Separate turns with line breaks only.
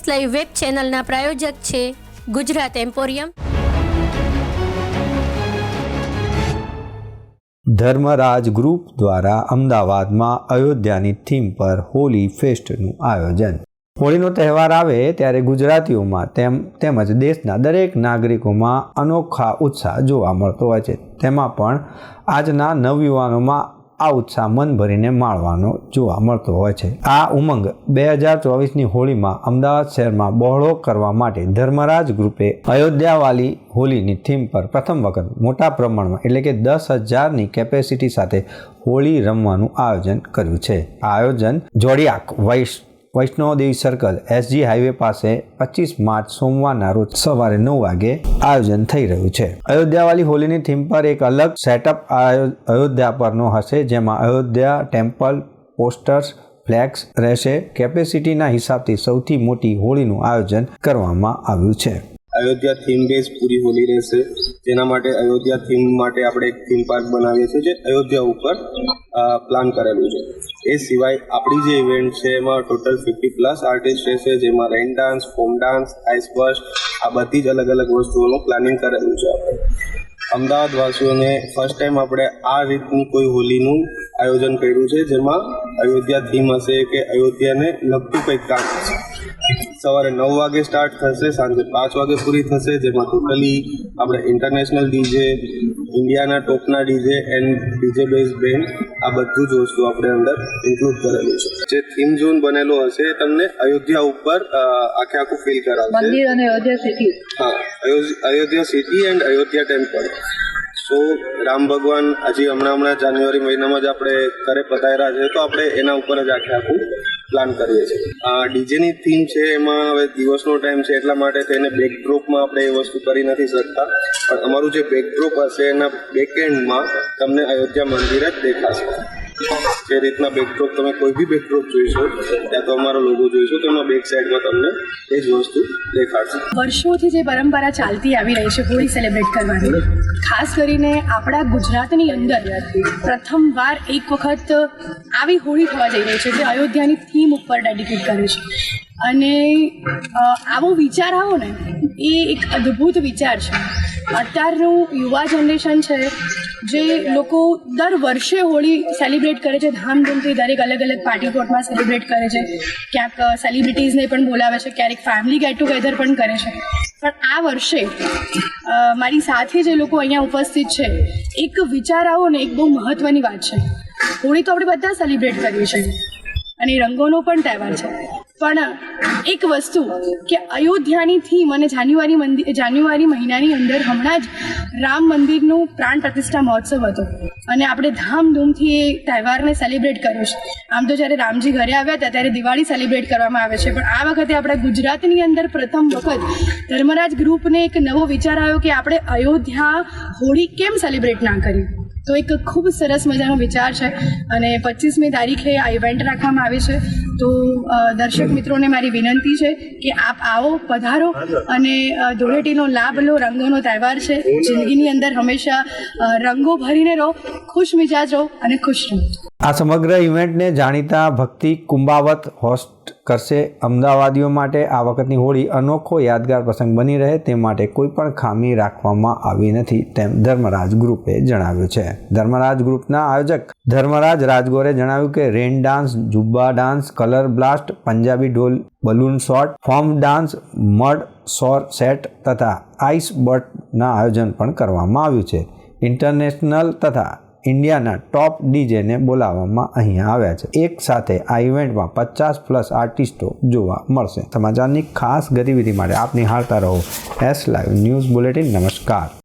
S live web ચેનલના પ્રાયોજક છે Gujarat emporium.
Dharmaraj group દ્વારા અમદાવાદમાં અયોધ્યાની થીમ પર હોલી ફેસ્ટનું આયોજન. હોળીનો તહેવાર આવે ત્યારે ગુજરાતીઓમાં તેમ, તેમજ દેશના દરેક નાગરિકોમાં અનોખા ઉત્સાહ જોવા મળતો હોય છે. તેમાં પણ આજના નવયુવાનોમાં આ ઉત્સાહ મન ભરીને માણવાનો જોવા મળતો હોય છે. આ ઉમંગ બે હજાર ચોવીસની હોળીમાં અમદાવાદ શહેરમાં બહોળો કરવા માટે ધર્મરાજ ગ્રુપે અયોધ્યાવાલી હોલીની થીમ પર પ્રથમ વખત મોટા પ્રમાણમાં એટલે કે દસ હજારની કેપેસિટી સાથે હોળી રમવાનું આયોજન કર્યું છે. આ આયોજન જોડિયાક વૈશ વૈષ્ણોદેવી સર્કલ એસજી હાઈવે પાસે પચીસ માર્ચ સોમવારના રોજ સવારે નવ વાગે આયોજન થઈ રહ્યું છે. અયોધ્યાવાળી હોલીની થીમ પર એક અલગ સેટઅપ અયોધ્યા પરનો હશે, જેમાં અયોધ્યા ટેમ્પલ પોસ્ટર્સ ફ્લેક્સ રહેશે. કેપેસિટીના હિસાબથી સૌથી મોટી હોળીનું આયોજન કરવામાં આવ્યું છે.
અયોધ્યા થીમ બેઝ પૂરી હોલી રહેશે. જેના માટે અયોધ્યા થીમ માટે આપણે એક થીમ પાર્ક બનાવીએ છીએ જે અયોધ્યા ઉપર પ્લાન કરેલું છે. એ સિવાય આપણી જે ઇવેન્ટ છે એમાં ટોટલ ફિફ્ટી પ્લસ આર્ટિસ્ટ રહેશે, જેમાં rain dance foam dance ice આ બધી જ અલગ અલગ વસ્તુઓનું પ્લાનિંગ કરેલું છે આપણે. અમદાવાદ વાસીઓને ફર્સ્ટ ટાઈમ આપણે આ રીતની કોઈ હોલીનું આયોજન કર્યું છે, જેમાં અયોધ્યા થીમ હશે કે અયોધ્યાને લગતું કંઈક કામ હશે. સવારે નવ વાગે સ્ટાર્ટ થશે સાંજે પાંચ વાગે પૂરી થશે જેમાં ટોટલી આપણે ઇન્ટરનેશનલ ડીજે ઇન્ડિયાના ટોપના DJ and DJ base band આ બધું જ વસ્તુ આપણે અંદર ઇન્ક્લુડ કરેલું છે. જે થીમ ઝોન બનેલો હશે તમને અયોધ્યા ઉપર આખે આખું ફીલ કરાવશે.
મંદિર અને અયોધ્યા સિટી
હા Ayodhya city and Ayodhya temple so Ram ભગવાન હજી હમણાં હમણાં જાન્યુઆરી મહિનામાં જ આપણે ઘરે પધાર્યા છે તો આપણે એના ઉપર જ આખે આખું પ્લાન કરીએ છીએ. આ ડીજેની થીમ છે, એમાં હવે દિવસનો ટાઈમ છે, એટલા માટે તેને બેકડ્રોપમાં આપણે એ વસ્તુ કરી નથી શકતા. પણ અમારું જે બેકડ્રોપ હશે, એના બેક એન્ડમાં તમને અયોધ્યા મંદિર જ દેખાશે. જે રીતના બેકડ્રોપ તમે કોઈ બી બેકડ્રોપ જોઈશો, ત્યાં તો અમારો લોગો જોઈશો, તો એમાં બેક સાઈડમાં તમને એ જ વસ્તુ દેખાડશે.
વર્ષોથી જે પરંપરા ચાલતી આવી રહી છે હોળી સેલિબ્રેટ કરવાની, ખાસ કરીને આપણા ગુજરાતની અંદર પ્રથમવાર એક વખત આવી હોળી થવા જઈ રહી છે જે અયોધ્યાની થીમ ઉપર ડેડિકેટ કરે છે. અને આવો વિચાર આવો ને, એ એક અદ્ભુત વિચાર છે. અત્યારનું યુવા જનરેશન છે જે લોકો દર વર્ષે હોળી સેલિબ્રેટ કરે છે. ધામધૂમથી દરેક અલગ અલગ પાર્ટી પ્લોટમાં સેલિબ્રેટ કરે છે. ક્યાંક સેલિબ્રિટીઝને પણ બોલાવે છે, ક્યારેક ફેમિલી ગેટ ટુગેધર પણ કરે છે. પણ આ વર્ષે મારી સાથે જે લોકો અહીંયા ઉપસ્થિત છે, એક વિચાર આવો ને, એક બહુ મહત્ત્વની વાત છે. હોળી તો આપણે બધા સેલિબ્રેટ કરીએ છીએ. અને રંગોનો પણ તહેવાર છે. પણ એક વસ્તુ કે અયોધ્યાની થીમ અને જાન્યુઆરી મંદિર જાન્યુઆરી મહિનાની અંદર હમણાં જ રામ મંદિરનું પ્રાણ પ્રતિષ્ઠા મહોત્સવ હતો. અને આપણે ધામધૂમથી એ તહેવારને સેલિબ્રેટ કર્યો છે. આમ તો જ્યારે રામજી ઘરે આવ્યા હતા, ત્યારે દિવાળી સેલિબ્રેટ કરવામાં આવે છે. પણ આ વખતે આપણા ગુજરાતની અંદર પ્રથમ વખત ધર્મરાજ ગ્રુપને એક નવો વિચાર આવ્યો કે આપણે અયોધ્યા હોળી કેમ સેલિબ્રેટ ના કરી તો એક ખૂબ સરસ મજાનો વિચાર છે અને પચીસમી તારીખે આ ઇવેન્ટ રાખવામાં આવે છે. તો દર્શક મિત્રોને મારી વિનંતી છે કે આપ આવો, પધારો અને ધૂળેટીનો લાભ લો, રંગોનો તહેવાર છે. જિંદગીની અંદર હંમેશા રંગો ભરીને રહો ખુશ મિજાજ રહો અને ખુશ રહો.
આ સમગ્ર ઇવેન્ટને જાણીતા ભક્તિ કુંભાવત હોસ્ટ કરશે. અમદાવાદીઓ માટે આ વખતની હોળી અનોખો યાદગાર પ્રસંગ બની રહે તે માટે કોઈ પણ ખામી રાખવામાં આવી નથી, તેમ ધર્મરાજ ગ્રુપે જણાવ્યું છે. ધર્મરાજ ગ્રુપના આયોજક ધર્મરાજ રાજગોરે જણાવ્યું કે rain dance, zumba dance, colour blast, Punjabi dhol, balloon shot foam dance, mud, સોર, સેટ તથા આઈસ બટના આયોજન પણ કરવામાં આવ્યું છે. ઇન્ટરનેશનલ તથા ઇન્ડિયાના ટોપ ડીજેને બોલાવવામાં અહીંયા આવ્યા છે. એક સાથે આ ઇવેન્ટમાં પચાસ પ્લસ આર્ટિસ્ટો જોવા મળશે. સમાચારની ખાસ ગતિવિધિ માટે આપ નિહાળતા રહો. એસ લાઈવ ન્યૂઝ બુલેટિન નમસ્કાર.